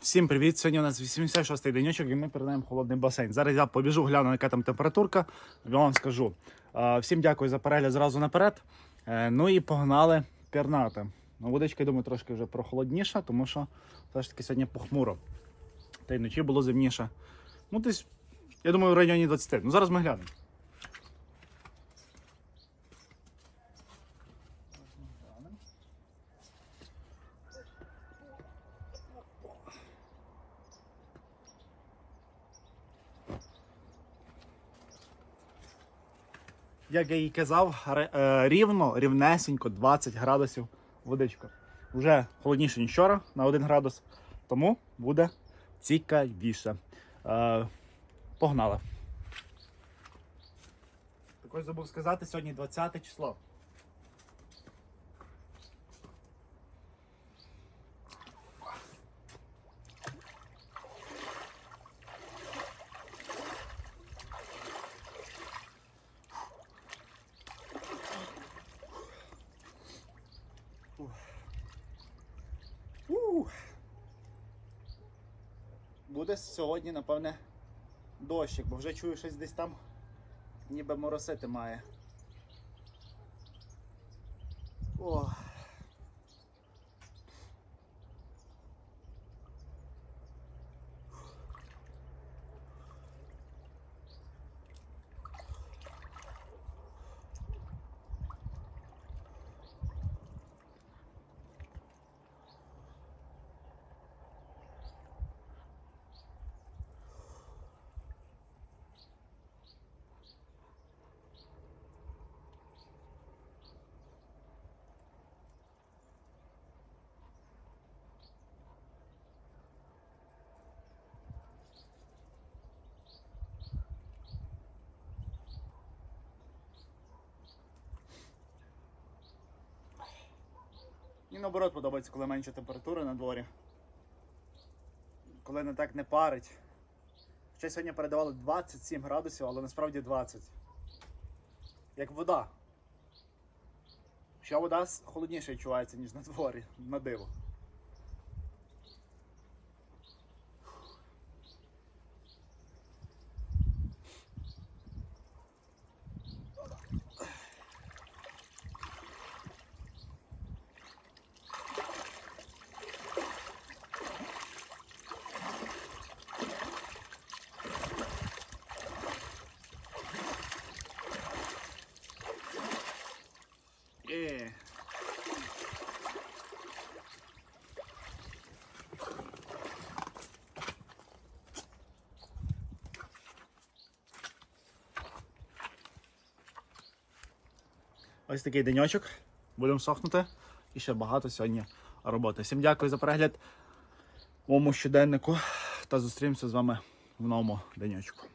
Всім привіт! Сьогодні у нас 86-й денечок і ми передаємо холодний басейн. Зараз я побіжу, гляну, яка там температурка. Я вам скажу. Всім дякую за перегляд зразу наперед. Е, Ну і погнали пірнати. Ну, водичка, я думаю, трошки вже прохолодніша, тому що все ж таки сьогодні похмуро. Та й вночі було зимніше. Ну, десь, я думаю, в районі 20. Ну, зараз ми глянемо. Як я і казав, е, рівно, рівнесенько 20 градусів водичка. Вже холодніше, ніж вчора на 1 градус, тому буде цікавіше. Е, погнали. Також забув сказати, сьогодні 20 число. Буде сьогодні, напевне, дощик, бо вже чую щось десь там, ніби моросити має. О. Мені наоборот подобається, коли менша температура на дворі. Коли не так не парить. Ще сьогодні передавали 27 градусів, але насправді 20. Як вода. Ще вода холодніше відчувається, ніж на дворі, на диво. Е. Ось такий деньочок. Будемо сохнути. І ще багато сьогодні роботи. Всім дякую за перегляд моєму щоденнику. Та зустрінемося з вами в новому денечку.